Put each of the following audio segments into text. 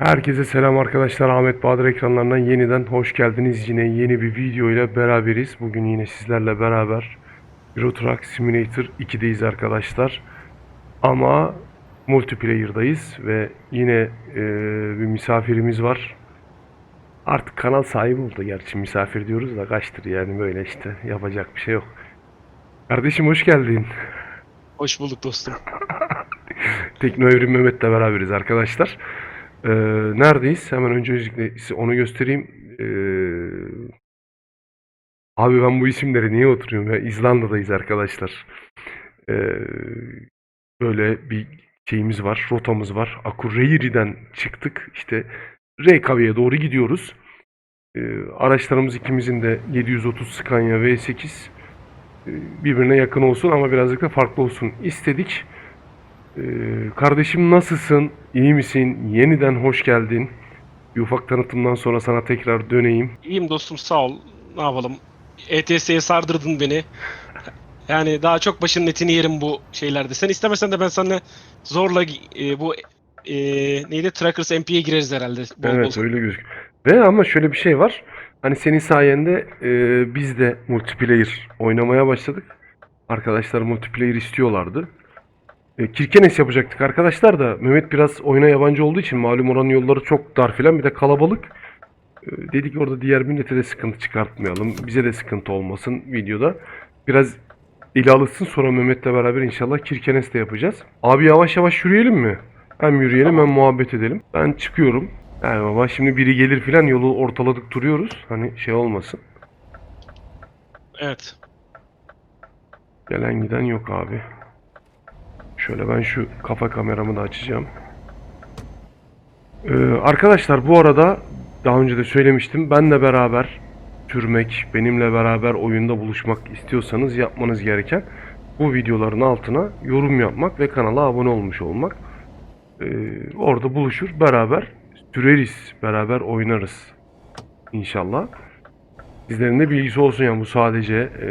Herkese selam arkadaşlar. Ahmet Bahadır ekranlarından yeniden hoş geldiniz. Yine yeni bir video ile beraberiz. Bugün yine sizlerle beraber Euro Truck Simulator 2'deyiz arkadaşlar. Ama multiplayer'dayız ve yine e, bir misafirimiz var. Artık kanal sahibi oldu gerçi misafir diyoruz da kaçtır yani böyle işte yapacak bir şey yok. Kardeşim hoş geldin. Hoş bulduk dostum. Tekno Evrim Mehmet'le beraberiz arkadaşlar. Ee, neredeyiz? Hemen önce öncelikle onu göstereyim. Ee, abi ben bu isimleri niye oturuyorum ya? İzlanda'dayız arkadaşlar. Ee, böyle bir şeyimiz var, rotamız var. Akureyri'den çıktık. İşte Reykjavik'e doğru gidiyoruz. Ee, araçlarımız ikimizin de 730 Scania V8 ee, birbirine yakın olsun ama birazcık da farklı olsun istedik. Ee, kardeşim nasılsın? İyi misin? Yeniden hoş geldin. Bir ufak tanıtımdan sonra sana tekrar döneyim. İyiyim dostum sağ ol. Ne yapalım? ETS'ye sardırdın beni. Yani daha çok başının etini yerim bu şeylerde. Sen istemesen de ben seninle zorla e, bu e, neydi? Trackers MP'ye gireriz herhalde. Bol Evet bol. öyle gözüküyor. Ve ama şöyle bir şey var. Hani senin sayende e, biz de multiplayer oynamaya başladık. Arkadaşlar multiplayer istiyorlardı. E, Kirkenes yapacaktık arkadaşlar da Mehmet biraz oyuna yabancı olduğu için malum oranın yolları çok dar filan bir de kalabalık. E, dedik orada diğer millete de sıkıntı çıkartmayalım. Bize de sıkıntı olmasın videoda. Biraz ele sonra Mehmet'le beraber inşallah Kirkenes de yapacağız. Abi yavaş yavaş yürüyelim mi? Hem yürüyelim hem muhabbet edelim. Ben çıkıyorum. Yani baba şimdi biri gelir filan yolu ortaladık duruyoruz. Hani şey olmasın. Evet. Gelen giden yok abi. Şöyle ben şu kafa kameramı da açacağım. Ee, arkadaşlar bu arada daha önce de söylemiştim. Benle beraber sürmek, benimle beraber oyunda buluşmak istiyorsanız yapmanız gereken bu videoların altına yorum yapmak ve kanala abone olmuş olmak. Ee, orada buluşur, beraber süreriz, beraber oynarız. İnşallah. Sizlerin de bilgisi olsun yani bu sadece e,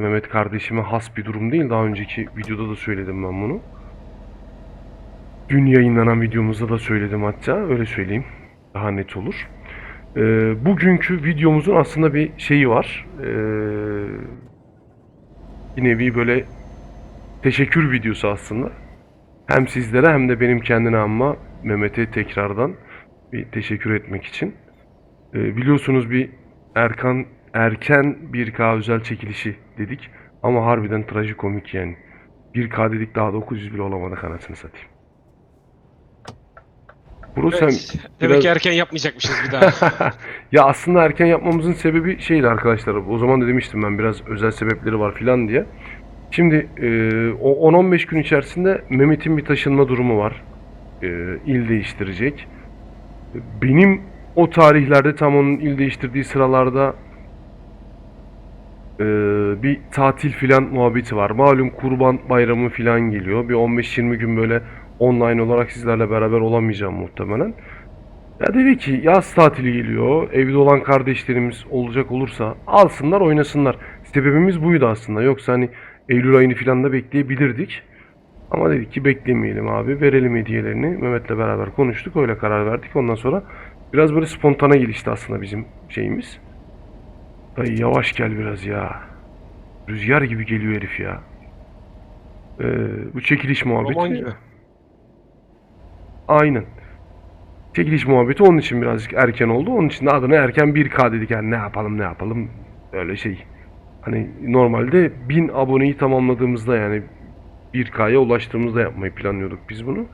Mehmet kardeşime has bir durum değil. Daha önceki videoda da söyledim ben bunu. Dün yayınlanan videomuzda da söyledim hatta. Öyle söyleyeyim. Daha net olur. E, bugünkü videomuzun aslında bir şeyi var. E, bir nevi böyle teşekkür videosu aslında. Hem sizlere hem de benim kendine ama Mehmet'e tekrardan bir teşekkür etmek için. E, biliyorsunuz bir Erkan erken 1K özel çekilişi dedik. Ama harbiden trajikomik yani. 1K dedik daha 900 bile olamadık anasını satayım. Bro evet. sen Demek biraz- ki erken yapmayacakmışız bir daha. ya aslında erken yapmamızın sebebi şeydi arkadaşlar. O zaman da demiştim ben biraz özel sebepleri var filan diye. Şimdi e, o 10-15 gün içerisinde Mehmet'in bir taşınma durumu var. E, il değiştirecek. Benim o tarihlerde tam onun il değiştirdiği sıralarda e, bir tatil filan muhabbeti var. Malum kurban bayramı filan geliyor. Bir 15-20 gün böyle online olarak sizlerle beraber olamayacağım muhtemelen. Ya dedi ki yaz tatili geliyor. Evde olan kardeşlerimiz olacak olursa alsınlar oynasınlar. Sebebimiz buydu aslında. Yoksa hani Eylül ayını filan da bekleyebilirdik. Ama dedik ki beklemeyelim abi. Verelim hediyelerini. Mehmet'le beraber konuştuk. Öyle karar verdik. Ondan sonra biraz böyle spontane gelişti aslında bizim şeyimiz. Dayı yavaş gel biraz ya. Rüzgar gibi geliyor herif ya. Ee, bu çekiliş muhabbeti. Roman gibi. Aynen. Çekiliş muhabbeti onun için birazcık erken oldu. Onun için de adına erken 1K dedik yani ne yapalım ne yapalım öyle şey. Hani normalde 1000 aboneyi tamamladığımızda yani 1K'ya ulaştığımızda yapmayı planlıyorduk biz bunu.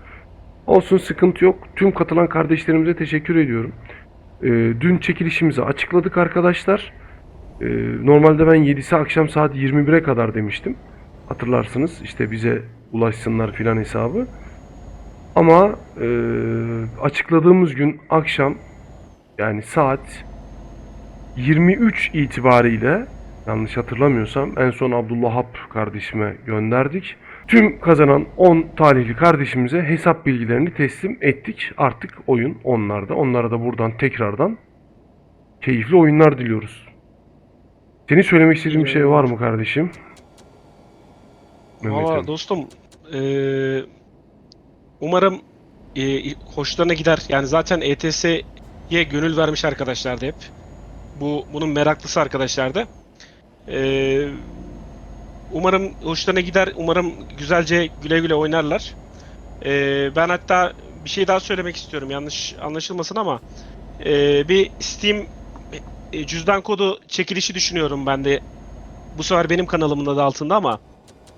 Olsun sıkıntı yok. Tüm katılan kardeşlerimize teşekkür ediyorum. Ee, dün çekilişimizi açıkladık arkadaşlar. Ee, normalde ben 7'si akşam saat 21'e kadar demiştim. Hatırlarsınız işte bize ulaşsınlar filan hesabı. Ama e, açıkladığımız gün akşam yani saat 23 itibariyle yanlış hatırlamıyorsam en son Abdullah Hap kardeşime gönderdik. Tüm kazanan 10 talihli kardeşimize hesap bilgilerini teslim ettik. Artık oyun onlarda. Onlara da buradan tekrardan keyifli oyunlar diliyoruz. Senin söylemek istediğin bir şey var mı kardeşim? Valla dostum eee, umarım e, hoşlarına gider. Yani zaten ETS'ye gönül vermiş arkadaşlardı hep. Bu bunun meraklısı arkadaşlardı. Ee, umarım hoşlarına gider. Umarım güzelce güle güle oynarlar. Ee, ben hatta bir şey daha söylemek istiyorum. Yanlış anlaşılmasın ama ee, bir Steam e, cüzdan kodu çekilişi düşünüyorum ben de. Bu sefer benim kanalımın adı altında ama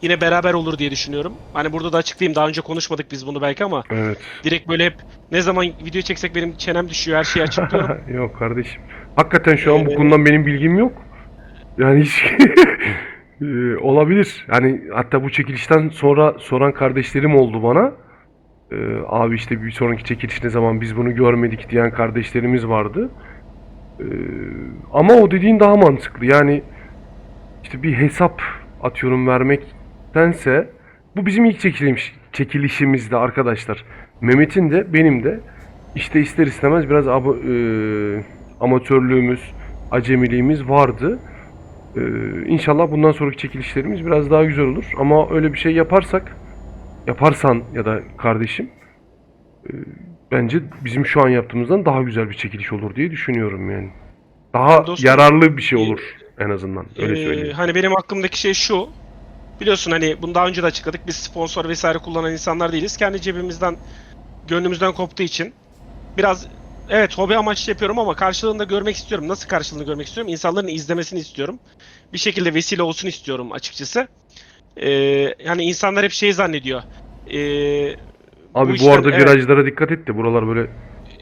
yine beraber olur diye düşünüyorum. Hani burada da açıklayayım. Daha önce konuşmadık biz bunu belki ama Evet. direkt böyle hep ne zaman video çeksek benim çenem düşüyor. Her şeyi açıklıyorum. yok kardeşim. Hakikaten şu an bu Ee, konudan benim bilgim yok. Yani hiç Ee, olabilir. Yani hatta bu çekilişten sonra soran kardeşlerim oldu bana. Ee, abi işte bir sonraki çekiliş ne zaman biz bunu görmedik diyen kardeşlerimiz vardı. Ee, ama o dediğin daha mantıklı. Yani işte bir hesap atıyorum vermektense bu bizim ilk çekiliş, çekilişimizde arkadaşlar. Mehmet'in de benim de işte ister istemez biraz abo- e, amatörlüğümüz, acemiliğimiz vardı. Ee, inşallah bundan sonraki çekilişlerimiz biraz daha güzel olur. Ama öyle bir şey yaparsak, yaparsan ya da kardeşim, e, bence bizim şu an yaptığımızdan daha güzel bir çekiliş olur diye düşünüyorum yani. Daha Dostum, yararlı bir şey e, olur en azından. Öyle Ee, söyleyeyim. hani benim aklımdaki şey şu. Biliyorsun hani bunu daha önce de açıkladık. Biz sponsor vesaire kullanan insanlar değiliz. Kendi cebimizden, gönlümüzden koptuğu için biraz evet hobi amaçlı yapıyorum ama karşılığını da görmek istiyorum. Nasıl karşılığını görmek istiyorum? İnsanların izlemesini istiyorum. Bir şekilde vesile olsun istiyorum açıkçası. Ee, yani insanlar hep şey zannediyor. Ee, Abi bu, işler- arada evet. virajlara dikkat et de buralar böyle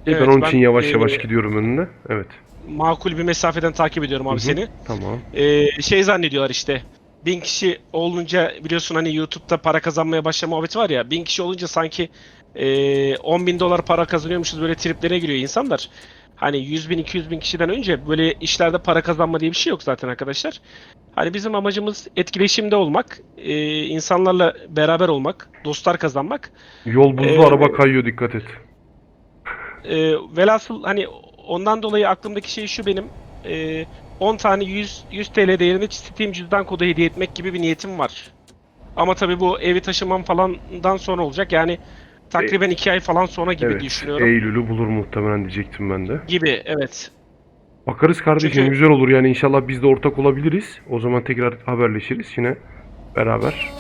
Evet, ben onun ben, için yavaş e, yavaş gidiyorum önüne. Evet. makul bir mesafeden takip ediyorum abi Hı hı. seni. Tamam. Ee, şey zannediyorlar işte. Bin kişi olunca biliyorsun hani YouTube'da para kazanmaya başlama muhabbeti var ya. Bin kişi olunca sanki e, 10 bin dolar para kazanıyormuşuz böyle triplere giriyor insanlar. Hani 100 bin 200 bin kişiden önce böyle işlerde para kazanma diye bir şey yok zaten arkadaşlar. Hani bizim amacımız etkileşimde olmak, e, insanlarla beraber olmak, dostlar kazanmak. Yol buzlu Ee, araba kayıyor dikkat et. E, velhasıl hani ondan dolayı aklımdaki şey şu benim. E, 10 tane 100, 100 TL değerinde Steam cüzdan kodu hediye etmek gibi bir niyetim var. Ama tabii bu evi taşımam falandan sonra olacak. Yani takriben 2 ay falan sonra gibi evet. düşünüyorum. Eylül'ü bulur muhtemelen diyecektim ben de. Gibi evet. Bakarız kardeşim Çünkü- güzel olur yani inşallah biz de ortak olabiliriz. O zaman tekrar haberleşiriz yine beraber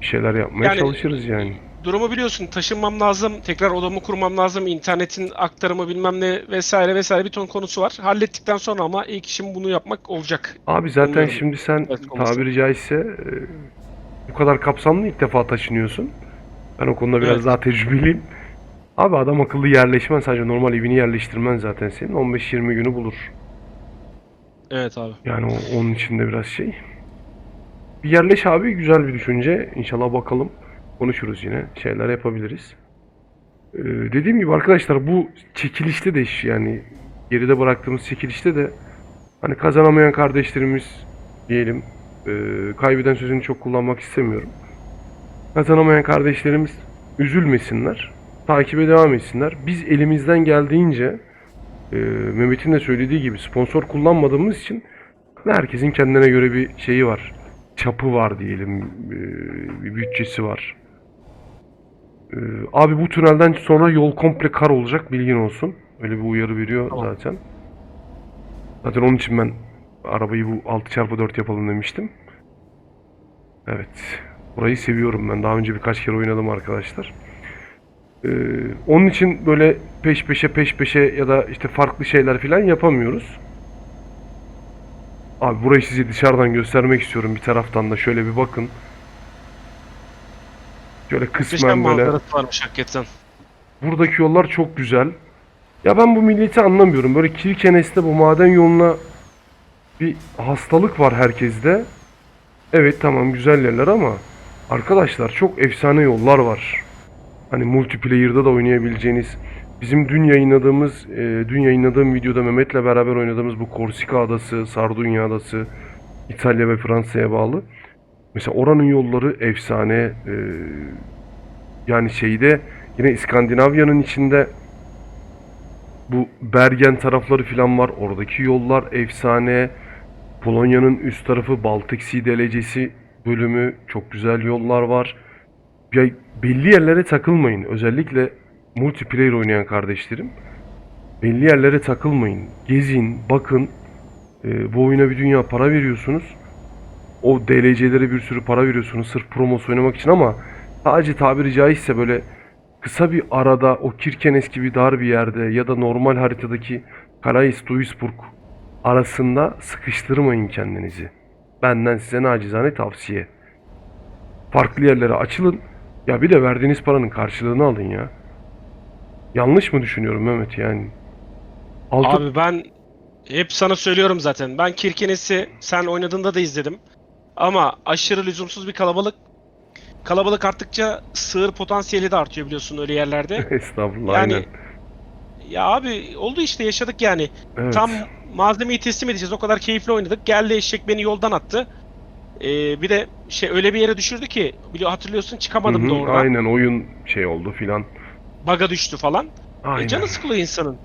bir şeyler yapmaya Yani- çalışırız yani. Durumu biliyorsun taşınmam lazım. Tekrar odamı kurmam lazım. internetin aktarımı bilmem ne vesaire vesaire bir ton konusu var. Hallettikten sonra ama ilk işim bunu yapmak olacak. Abi zaten Umuyorum. şimdi sen Evet, tabiri caizse e, bu kadar kapsamlı ilk defa taşınıyorsun. Ben o konuda biraz Evet. daha tecrübeliyim. Abi adam akıllı yerleşmen sadece normal evini yerleştirmen zaten senin 15-20 günü bulur. Evet abi. Yani o, onun içinde biraz şey. Bir yerleş abi güzel bir düşünce. İnşallah bakalım. Konuşuruz yine. Şeyler yapabiliriz. Ee, dediğim gibi arkadaşlar bu çekilişte de iş yani geride bıraktığımız çekilişte de hani kazanamayan kardeşlerimiz diyelim e, kaybeden sözünü çok kullanmak istemiyorum. Kazanamayan kardeşlerimiz üzülmesinler. Takibe devam etsinler. Biz elimizden geldiğince e, Mehmet'in de söylediği gibi sponsor kullanmadığımız için herkesin kendine göre bir şeyi var. Çapı var diyelim. e, bir bütçesi var. E, abi bu tünelden sonra yol komple kar olacak bilgin olsun. Öyle bir uyarı veriyor Tamam. zaten. Zaten onun için ben arabayı bu 6x4 yapalım demiştim. Evet. Burayı seviyorum ben. Daha önce birkaç kere oynadım arkadaşlar. Ee, onun için böyle peş peşe peş peşe ya da işte farklı şeyler falan yapamıyoruz. Abi burayı size dışarıdan göstermek istiyorum bir taraftan da şöyle bir bakın. Şöyle kısmen böyle. manzarası varmış hakikaten. Buradaki yollar çok güzel. Ya ben bu milleti anlamıyorum. Böyle Kirkenes'te bu maden yoluna bir hastalık var herkeste. Evet tamam güzel yerler ama arkadaşlar çok efsane yollar var. Hani multiplayer'da da oynayabileceğiniz bizim dün yayınladığımız e, dün yayınladığım videoda Mehmet'le beraber oynadığımız bu Korsika adası, Sardunya adası İtalya ve Fransa'ya bağlı. Mesela oranın yolları efsane. E, yani şeyde yine İskandinavya'nın içinde bu Bergen tarafları falan var. Oradaki yollar efsane. Polonya'nın üst tarafı Baltık Sea delecesi bölümü çok güzel yollar var. Ya belli yerlere takılmayın. Özellikle multiplayer oynayan kardeşlerim belli yerlere takılmayın. Gezin, bakın. Ee, bu oyuna bir dünya para veriyorsunuz. O DLC'lere bir sürü para veriyorsunuz sırf promos oynamak için ama sadece tabiri caizse böyle kısa bir arada o Kirkenes gibi dar bir yerde ya da normal haritadaki Calais Duisburg arasında sıkıştırmayın kendinizi. Benden size nacizane tavsiye. Farklı yerlere açılın. Ya bir de verdiğiniz paranın karşılığını alın ya. Yanlış mı düşünüyorum Mehmet yani? Altı... Abi ben hep sana söylüyorum zaten. Ben Kirkenes'i sen oynadığında da izledim. Ama aşırı lüzumsuz bir kalabalık. Kalabalık arttıkça sığır potansiyeli de artıyor biliyorsun öyle yerlerde. Estağfurullah Yani aynen. ya abi oldu işte yaşadık yani. Evet. Tam malzemeyi teslim edeceğiz. O kadar keyifli oynadık. Geldi eşek beni yoldan attı. Ee, bir de şey öyle bir yere düşürdü ki biliyor hatırlıyorsun çıkamadım Hı hı, da oradan. Aynen oyun şey oldu filan. Baga düştü falan. E, Aynen. canı sıkılıyor insanın.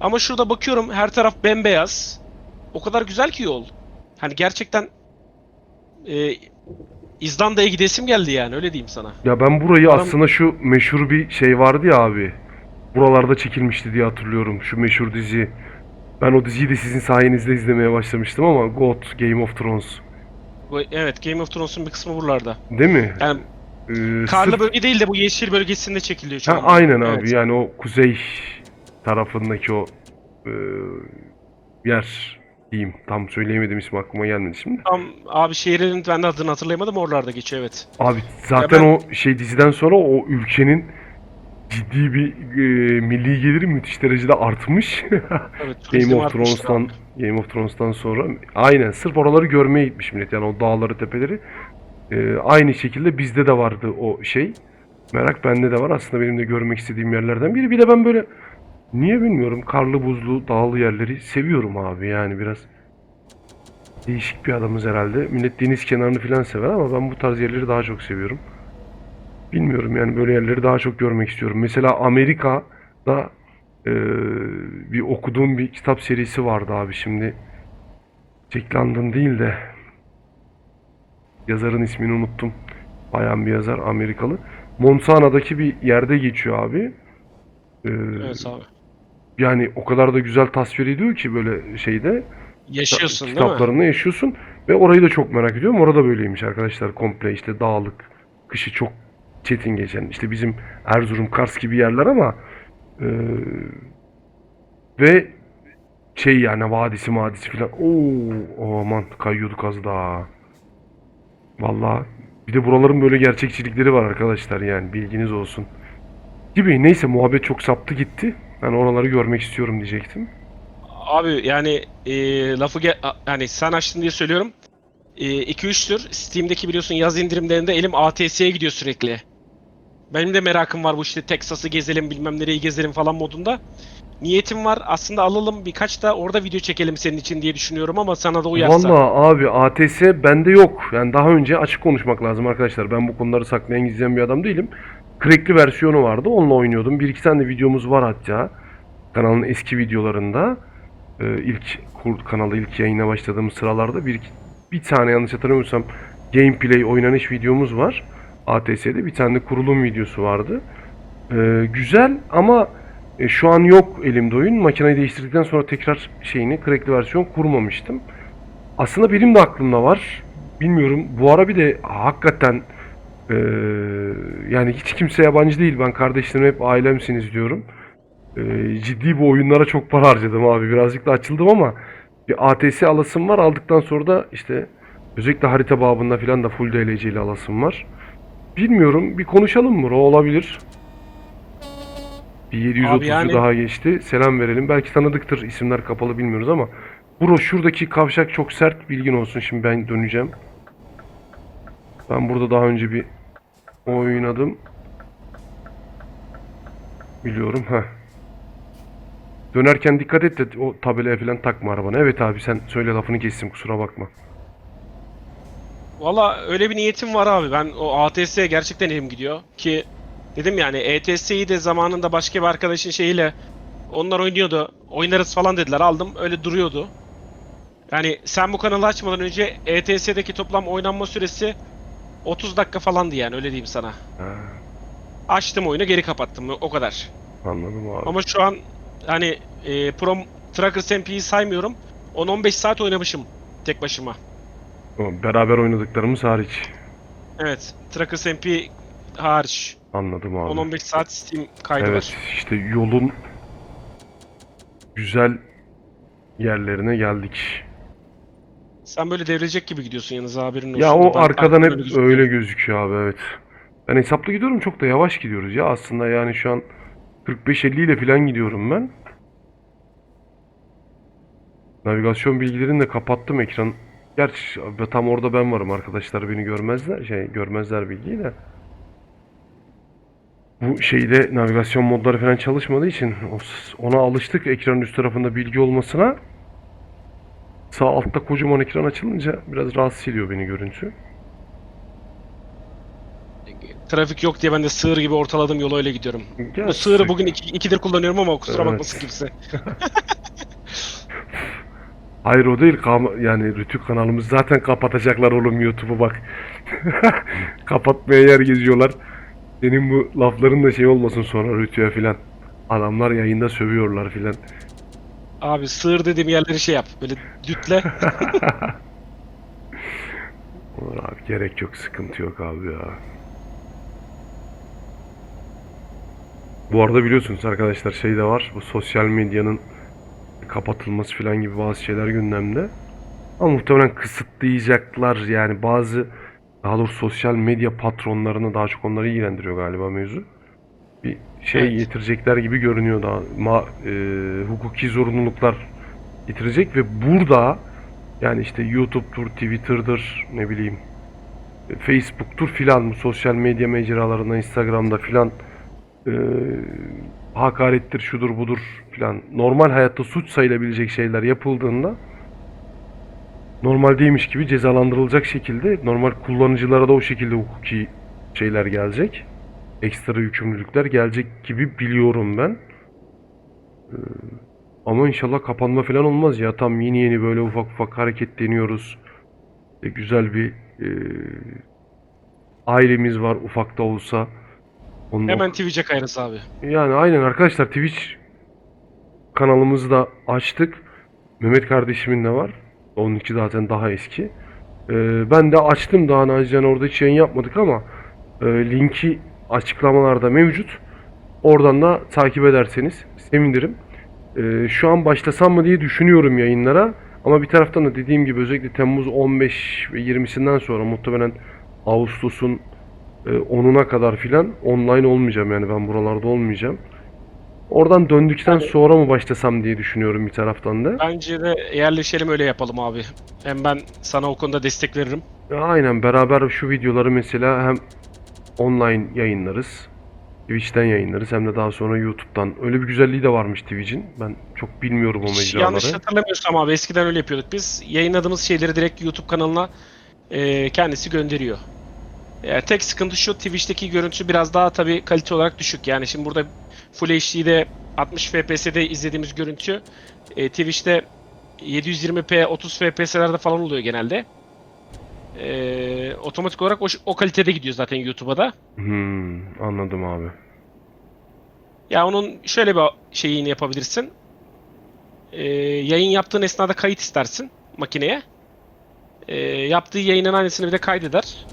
Ama şurada bakıyorum her taraf bembeyaz. O kadar güzel ki yol. Hani gerçekten e, İzlanda'ya gidesim geldi yani öyle diyeyim sana. Ya ben burayı Param- aslında şu meşhur bir şey vardı ya abi. Buralarda çekilmişti diye hatırlıyorum. Şu meşhur dizi. Ben o diziyi de sizin sayenizde izlemeye başlamıştım ama GOT, Game of Thrones. Bu, evet Game of Thrones'un bir kısmı buralarda. Değil mi? Yani Ee, karlı sırf- bölge değil de bu yeşil bölgesinde çekiliyor şu Ha, aynen abi Evet. yani o kuzey tarafındaki o e, yer diyeyim. Tam söyleyemedim ismi aklıma gelmedi şimdi. Tam abi şehrin ben de adını hatırlayamadım oralarda geçiyor evet. Abi zaten ben- o şey diziden sonra o ülkenin ciddi bir e, milli geliri müthiş derecede artmış. Evet, Game of Thrones'tan Game of Thrones'tan sonra aynen sırf oraları görmeye gitmiş millet yani o dağları tepeleri. Ee, aynı şekilde bizde de vardı o şey. Merak bende de var. Aslında benim de görmek istediğim yerlerden biri. Bir de ben böyle niye bilmiyorum karlı buzlu dağlı yerleri seviyorum abi yani biraz değişik bir adamız herhalde. Millet deniz kenarını falan sever ama ben bu tarz yerleri daha çok seviyorum. Bilmiyorum yani böyle yerleri daha çok görmek istiyorum. Mesela Amerika'da ee, bir okuduğum bir kitap serisi vardı abi şimdi. Jack değil de yazarın ismini unuttum. Bayan bir yazar Amerikalı. Montana'daki bir yerde geçiyor abi. Ee, Evet abi. Yani o kadar da güzel tasvir ediyor ki böyle şeyde Yaşıyorsun değil mi? kitaplarında yaşıyorsun ve orayı da çok merak ediyorum. Orada böyleymiş arkadaşlar komple işte dağlık, kışı çok çetin geçen işte bizim Erzurum, Kars gibi yerler ama e, ve şey yani vadisi madisi filan. Oo aman kayıyorduk az daha. Vallahi bir de buraların böyle gerçekçilikleri var arkadaşlar yani bilginiz olsun. Gibi neyse muhabbet çok saptı gitti. Ben oraları görmek istiyorum diyecektim. Abi yani e, lafı ge- a- yani sen açtın diye söylüyorum. 2-3'tür Steam'deki biliyorsun yaz indirimlerinde elim ATS'ye gidiyor sürekli. Benim de merakım var bu işte Texas'ı gezelim bilmem nereyi gezelim falan modunda. Niyetim var aslında alalım birkaç da orada video çekelim senin için diye düşünüyorum ama sana da uyarsa. Vallahi abi ATS bende yok. Yani daha önce açık konuşmak lazım arkadaşlar. Ben bu konuları saklayan gizleyen bir adam değilim. Crackli versiyonu vardı. Onunla oynuyordum. Bir iki tane de videomuz var hatta. Kanalın eski videolarında. Ee, ilk kanalı ilk yayına başladığımız sıralarda bir, bir tane yanlış hatırlamıyorsam gameplay oynanış videomuz var. ATS'de bir tane de kurulum videosu vardı. Ee, güzel ama e, şu an yok elimde oyun. Makineyi değiştirdikten sonra tekrar şeyini crackli versiyon kurmamıştım. Aslında benim de aklımda var. Bilmiyorum. Bu ara bir de hakikaten eee, yani hiç kimse yabancı değil. Ben kardeşlerim hep ailemsiniz diyorum. Eee, ciddi bu oyunlara çok para harcadım abi. Birazcık da açıldım ama bir ATS alasım var. Aldıktan sonra da işte özellikle harita babında falan da full DLC'li alasım var. Bilmiyorum. Bir konuşalım mı? O olabilir. Bir 730 yani- daha geçti. Selam verelim. Belki tanıdıktır. İsimler kapalı bilmiyoruz ama. Bro şuradaki kavşak çok sert. Bilgin olsun. Şimdi ben döneceğim. Ben burada daha önce bir oynadım. Biliyorum. ha. Dönerken dikkat et de o tabelaya falan takma arabana. Evet abi sen söyle lafını kestim kusura bakma. Valla öyle bir niyetim var abi. Ben o ATS'ye gerçekten elim gidiyor ki dedim yani ETS'yi de zamanında başka bir arkadaşın şeyiyle onlar oynuyordu. Oynarız falan dediler. Aldım. Öyle duruyordu. Yani sen bu kanalı açmadan önce ETS'deki toplam oynanma süresi 30 dakika falandı yani öyle diyeyim sana. Ha. Açtım oyunu geri kapattım o kadar. Anladım abi. Ama şu an hani e, Pro Trackers MP'yi saymıyorum. 10-15 saat oynamışım tek başıma. Beraber oynadıklarımız hariç. Evet. Trackers MP hariç. Anladım abi. 10-15 saat Steam kaydı Evet var. işte yolun güzel yerlerine geldik. Sen böyle devrilecek gibi gidiyorsun yalnız haberin olsun. Ya o Ben- arkadan hep gözüküyor. öyle gözüküyor abi evet. Ben hesaplı gidiyorum çok da yavaş gidiyoruz ya aslında yani şu an 45-50 ile falan gidiyorum ben. Navigasyon bilgilerini de kapattım ekran. Gerçi abi tam orada ben varım arkadaşlar beni görmezler şey görmezler bilgiyi de. Bu şeyde navigasyon modları falan çalışmadığı için o- ona alıştık ekranın üst tarafında bilgi olmasına. Sağ altta kocaman ekran açılınca biraz rahatsız ediyor beni görüntü. Trafik yok diye ben de sığır gibi ortaladım yolu öyle gidiyorum. Bu Gerçi- sığırı bugün iki, ikidir kullanıyorum ama kusura Evet. bakmasın kimse. Hayır o değil. Yani Rütük kanalımız zaten kapatacaklar oğlum YouTube'u bak. Kapatmaya yer geziyorlar. Senin bu lafların da şey olmasın sonra Rütü'ye filan. Adamlar yayında sövüyorlar filan. Abi sığır dediğim yerleri şey yap. Böyle dütle. Olur abi gerek yok sıkıntı yok abi ya. Bu arada biliyorsunuz arkadaşlar şey de var. Bu sosyal medyanın kapatılması falan gibi bazı şeyler gündemde. Ama muhtemelen kısıtlayacaklar yani bazı daha doğrusu sosyal medya patronlarını daha çok onları ilgilendiriyor galiba mevzu. Bir şey Evet. getirecekler gibi görünüyor daha. Ma, e, hukuki zorunluluklar getirecek ve burada yani işte YouTube'dur, Twitter'dır, ne bileyim e, Facebook'tur filan bu sosyal medya mecralarında, Instagram'da filan e, hakarettir, şudur budur filan normal hayatta suç sayılabilecek şeyler yapıldığında normal değilmiş gibi cezalandırılacak şekilde normal kullanıcılara da o şekilde hukuki şeyler gelecek. Ekstra yükümlülükler gelecek gibi biliyorum ben. Ee, ama inşallah kapanma falan olmaz ya. Tam yeni yeni böyle ufak ufak hareketleniyoruz. E, güzel bir e, ailemiz var ufak da olsa. Onun Hemen Twitch'e kayarız abi. yani aynen arkadaşlar Twitch kanalımızı da açtık. Mehmet kardeşimin de var. Onunki zaten daha eski. Ee, ben de açtım daha nacizane orada hiç yayın yapmadık ama e, linki açıklamalarda mevcut. Oradan da takip ederseniz sevinirim. Ee, şu an başlasam mı diye düşünüyorum yayınlara. Ama bir taraftan da dediğim gibi özellikle Temmuz 15 ve 20'sinden sonra muhtemelen Ağustos'un e, 10'una kadar filan online olmayacağım yani ben buralarda olmayacağım. Oradan döndükten Yani- sonra mı başlasam diye düşünüyorum bir taraftan da. Bence de yerleşelim öyle yapalım abi. Hem ben sana o konuda destek veririm. Aynen beraber şu videoları mesela hem online yayınlarız. Twitch'ten yayınlarız hem de daha sonra YouTube'dan. Öyle bir güzelliği de varmış Twitch'in. Ben çok bilmiyorum o mecraları. yanlış hatırlamıyorsam abi eskiden öyle yapıyorduk biz. Yayınladığımız şeyleri direkt YouTube kanalına e, kendisi gönderiyor. Yani tek sıkıntı şu Twitch'teki görüntü biraz daha tabii kalite olarak düşük. Yani şimdi burada Full HD'de 60 FPS'de izlediğimiz görüntü e, Twitch'te 720p 30 FPS'lerde falan oluyor genelde. E, otomatik olarak o, o kalitede gidiyor zaten YouTube'a da. Hmm, anladım abi. Ya onun şöyle bir şeyini yapabilirsin. Ee, yayın yaptığın esnada kayıt istersin makineye. Ee, yaptığı yayının aynısını bir de kaydeder.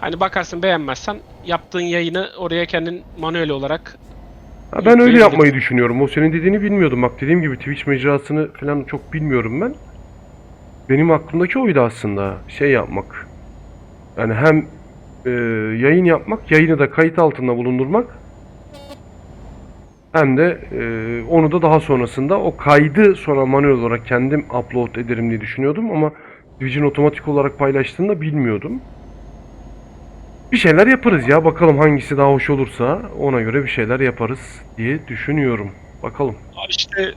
Hani bakarsın beğenmezsen yaptığın yayını oraya kendin manuel olarak Ha, ben öyle yapmayı düşünüyorum. O senin dediğini bilmiyordum. Bak dediğim gibi Twitch mecrasını falan çok bilmiyorum ben. Benim aklımdaki oydu aslında. Şey yapmak. Yani hem e, yayın yapmak, yayını da kayıt altında bulundurmak. Hem de e, onu da daha sonrasında o kaydı sonra manuel olarak kendim upload ederim diye düşünüyordum ama Twitch'in otomatik olarak paylaştığını bilmiyordum. Bir şeyler yaparız ya. Bakalım hangisi daha hoş olursa ona göre bir şeyler yaparız diye düşünüyorum. Bakalım. Abi işte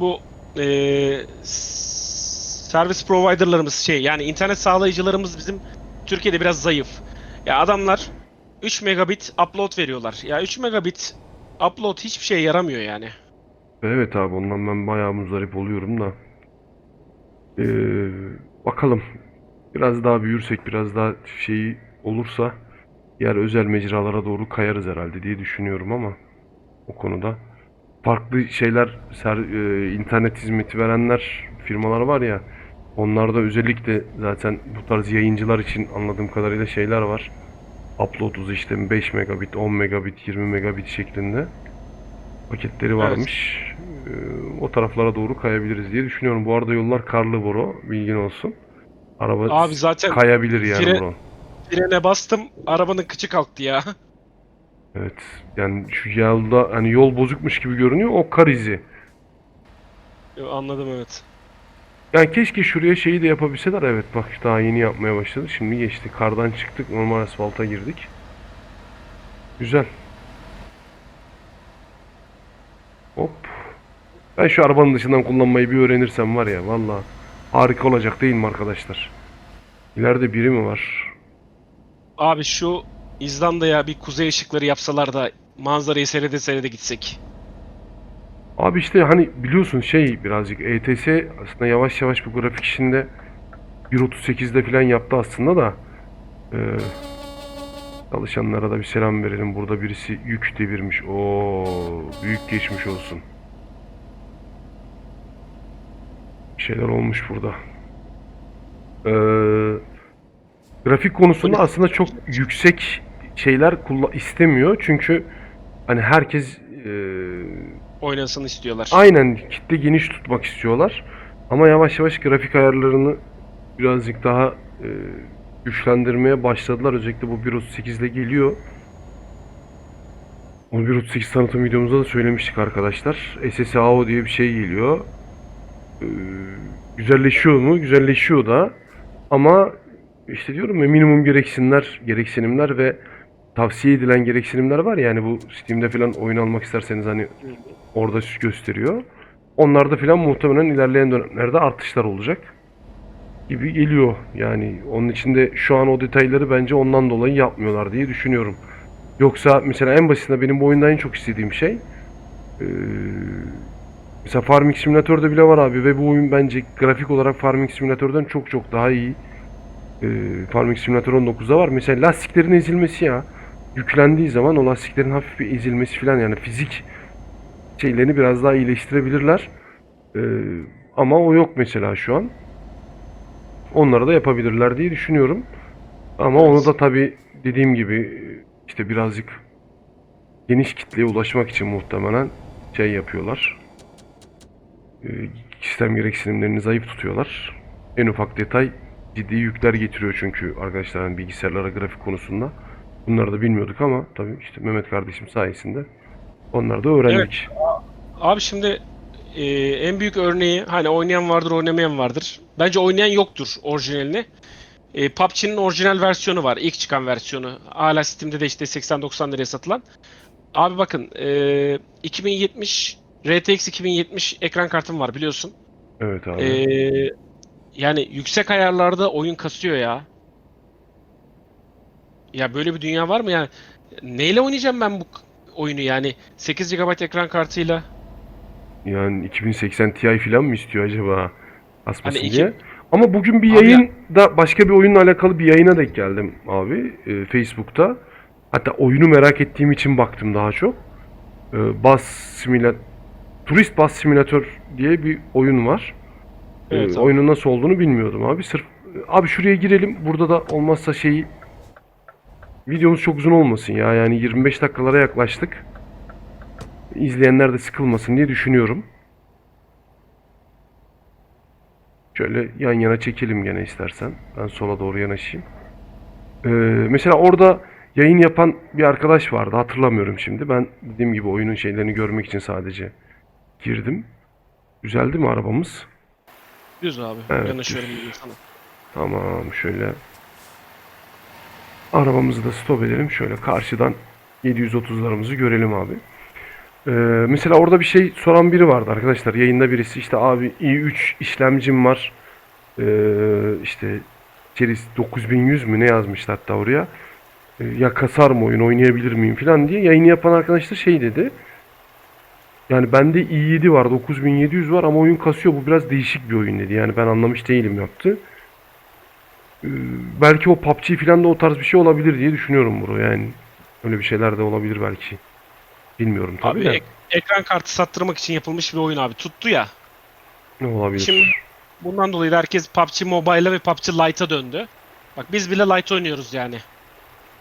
bu eee s- servis providerlarımız şey yani internet sağlayıcılarımız bizim Türkiye'de biraz zayıf. Ya adamlar 3 megabit upload veriyorlar. Ya 3 megabit upload hiçbir şeye yaramıyor yani. Evet abi ondan ben bayağı muzdarip oluyorum da. Ee, bakalım. Biraz daha büyürsek, biraz daha şeyi olursa diğer özel mecralara doğru kayarız herhalde diye düşünüyorum ama o konuda farklı şeyler ser- e, internet hizmeti verenler firmalar var ya onlarda özellikle zaten bu tarz yayıncılar için anladığım kadarıyla şeyler var. Upload hızı işte 5 megabit, 10 megabit, 20 megabit şeklinde paketleri varmış. E, o taraflara doğru kayabiliriz diye düşünüyorum. Bu arada yollar karlı bro. Bilgin olsun. Araba Abi zaten kayabilir yani fre- bro. frene bastım arabanın kıçı kalktı ya. Evet. Yani şu yolda hani yol bozukmuş gibi görünüyor. O kar izi. Anladım evet. Yani keşke şuraya şeyi de yapabilseler. Evet bak daha yeni yapmaya başladı. Şimdi geçti. Kardan çıktık. Normal asfalta girdik. Güzel. Hop. Ben şu arabanın dışından kullanmayı bir öğrenirsem var ya valla harika olacak değil mi arkadaşlar? İleride biri mi var? Abi şu İzlanda'ya bir kuzey ışıkları yapsalar da manzarayı seyrede seyrede gitsek. Abi işte hani biliyorsun şey birazcık ETS aslında yavaş yavaş bu grafik işinde 1.38'de falan yaptı aslında da Ee, çalışanlara da bir selam verelim. Burada birisi yük devirmiş. Oo büyük geçmiş olsun. Bir şeyler olmuş burada. Ee, grafik konusunda aslında çok yüksek şeyler istemiyor. Çünkü hani herkes ee, Oynasın istiyorlar. Aynen kitle geniş tutmak istiyorlar. Ama yavaş yavaş grafik ayarlarını birazcık daha e, güçlendirmeye başladılar. Özellikle bu 1.38 ile geliyor. O 1.38 tanıtım videomuzda da söylemiştik arkadaşlar. SSAO diye bir şey geliyor. Ee, güzelleşiyor mu? Güzelleşiyor da. Ama işte diyorum ya minimum gereksinimler, gereksinimler ve tavsiye edilen gereksinimler var ya yani bu Steam'de falan oyun almak isterseniz hani orada gösteriyor. Onlarda filan muhtemelen ilerleyen dönemlerde artışlar olacak gibi geliyor. Yani onun içinde şu an o detayları bence ondan dolayı yapmıyorlar diye düşünüyorum. Yoksa mesela en basitinde benim bu oyunda en çok istediğim şey eee, mesela Farming Simulator'da bile var abi ve bu oyun bence grafik olarak Farming Simulator'dan çok çok daha iyi. Eee Farming Simulator 19'da var. Mesela lastiklerin ezilmesi ya. Yüklendiği zaman o lastiklerin hafif bir ezilmesi falan yani fizik şeylerini biraz daha iyileştirebilirler. Ee, ama o yok mesela şu an. Onları da yapabilirler diye düşünüyorum. Ama onu da tabii dediğim gibi işte birazcık geniş kitleye ulaşmak için muhtemelen şey yapıyorlar. Ee, sistem gereksinimlerini zayıf tutuyorlar. En ufak detay ciddi yükler getiriyor çünkü arkadaşlar bilgisayarlara grafik konusunda. Bunları da bilmiyorduk ama tabii işte Mehmet kardeşim sayesinde onları da öğrendik. Abi şimdi e, en büyük örneği hani oynayan vardır oynamayan vardır. Bence oynayan yoktur orijinalini. E, PUBG'nin orijinal versiyonu var. ilk çıkan versiyonu. Hala Steam'de de işte 80-90 liraya satılan. Abi bakın e, 2070 RTX 2070 ekran kartım var biliyorsun. Evet abi. E, yani yüksek ayarlarda oyun kasıyor ya. Ya böyle bir dünya var mı yani? Neyle oynayacağım ben bu oyunu yani? 8 GB ekran kartıyla. Yani 2080 Ti falan mı istiyor acaba asmasın Hani iki- diye. Ama bugün bir Abi ya- yayında başka bir oyunla alakalı bir yayına denk geldim abi e, Facebook'ta. Hatta oyunu merak ettiğim için baktım daha çok. E, Bus Simulator Turist Bus Simulator diye bir oyun var. E, Evet abi. oyunun nasıl olduğunu bilmiyordum abi. Sırf abi şuraya girelim. Burada da olmazsa şeyi videomuz çok uzun olmasın ya. Yani 25 dakikalara yaklaştık. İzleyenler de sıkılmasın diye düşünüyorum. Şöyle yan yana çekelim gene istersen. Ben sola doğru yanaşayım. Ee, mesela orada yayın yapan bir arkadaş vardı. Hatırlamıyorum şimdi. Ben dediğim gibi oyunun şeylerini görmek için sadece girdim. Güzeldi mi arabamız? Düz abi. Evet, Yanaşıyorum düz. Tamam şöyle. Arabamızı da stop edelim. Şöyle karşıdan 730'larımızı görelim abi. Ee, mesela orada bir şey soran biri vardı arkadaşlar. Yayında birisi işte abi i3 işlemcim var. Ee, işte Series 9100 mü ne yazmıştı hatta oraya. Ee, ya kasar mı oyun oynayabilir miyim falan diye. Yayını yapan arkadaş da şey dedi. Yani bende i7 var 9700 var ama oyun kasıyor. Bu biraz değişik bir oyun dedi. Yani ben anlamış değilim yaptı. Ee, belki o PUBG falan da o tarz bir şey olabilir diye düşünüyorum bro yani. Öyle bir şeyler de olabilir belki. Bilmiyorum tabii Abi de. ek- ekran kartı sattırmak için yapılmış bir oyun abi. Tuttu ya. Ne olabilir? Şimdi bundan dolayı da herkes PUBG Mobile'a ve PUBG Lite'a döndü. Bak biz bile Lite oynuyoruz yani.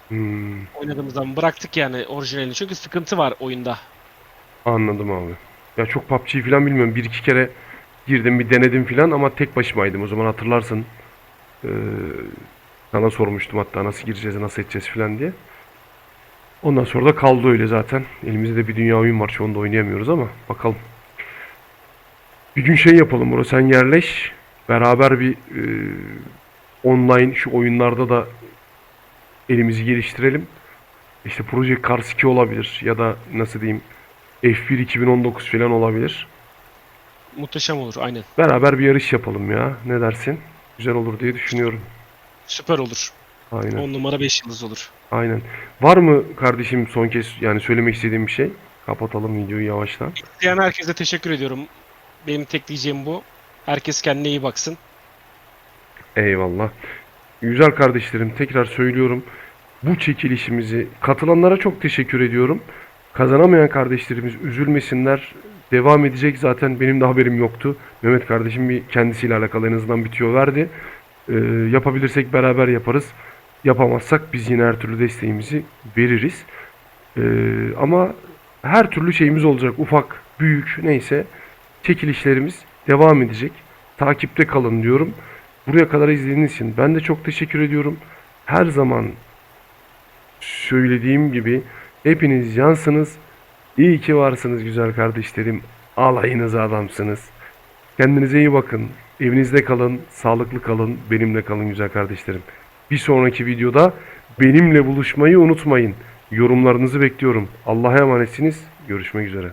Hmm, Oynadığımız zaman bıraktık yani orijinalini. Çünkü sıkıntı var oyunda. anladım abi. Ya çok PUBG falan bilmiyorum. Bir iki kere girdim bir denedim falan ama tek başımaydım. O zaman hatırlarsın. Ee, sana sormuştum hatta nasıl gireceğiz, nasıl edeceğiz falan diye. Ondan sonra da kaldı öyle zaten. Elimizde de bir dünya oyun var. Anda oynayamıyoruz ama bakalım. Bir gün şey yapalım bro. Sen yerleş. Beraber bir e, online şu oyunlarda da elimizi geliştirelim. İşte Project Cars 2 olabilir ya da nasıl diyeyim F1 2019 falan olabilir. Muhteşem olur aynen. Beraber bir yarış yapalım ya. Ne dersin? Güzel olur diye düşünüyorum. Süper olur. Aynen. 10 numara 5 yıldız olur. Aynen. Var mı kardeşim son kez yani söylemek istediğim bir şey? Kapatalım videoyu yavaştan. İsteyen herkese teşekkür ediyorum. Benim tek diyeceğim bu. Herkes kendine iyi baksın. Eyvallah. Güzel kardeşlerim tekrar söylüyorum. Bu çekilişimizi katılanlara çok teşekkür ediyorum. Kazanamayan kardeşlerimiz üzülmesinler. Devam edecek zaten benim de haberim yoktu. Mehmet kardeşim bir kendisiyle alakalı en azından bitiyor verdi. Ee, yapabilirsek beraber yaparız. Yapamazsak biz yine her türlü desteğimizi veririz. Ee, ama her türlü şeyimiz olacak. Ufak, büyük neyse çekilişlerimiz devam edecek. Takipte kalın diyorum. Buraya kadar izlediğiniz için ben de çok teşekkür ediyorum. Her zaman söylediğim gibi hepiniz yansınız. İyi ki varsınız güzel kardeşlerim. Alayınız adamsınız. Kendinize iyi bakın. Evinizde kalın, sağlıklı kalın, benimle kalın güzel kardeşlerim. Bir sonraki videoda benimle buluşmayı unutmayın. Yorumlarınızı bekliyorum. Allah'a emanetsiniz. Görüşmek üzere.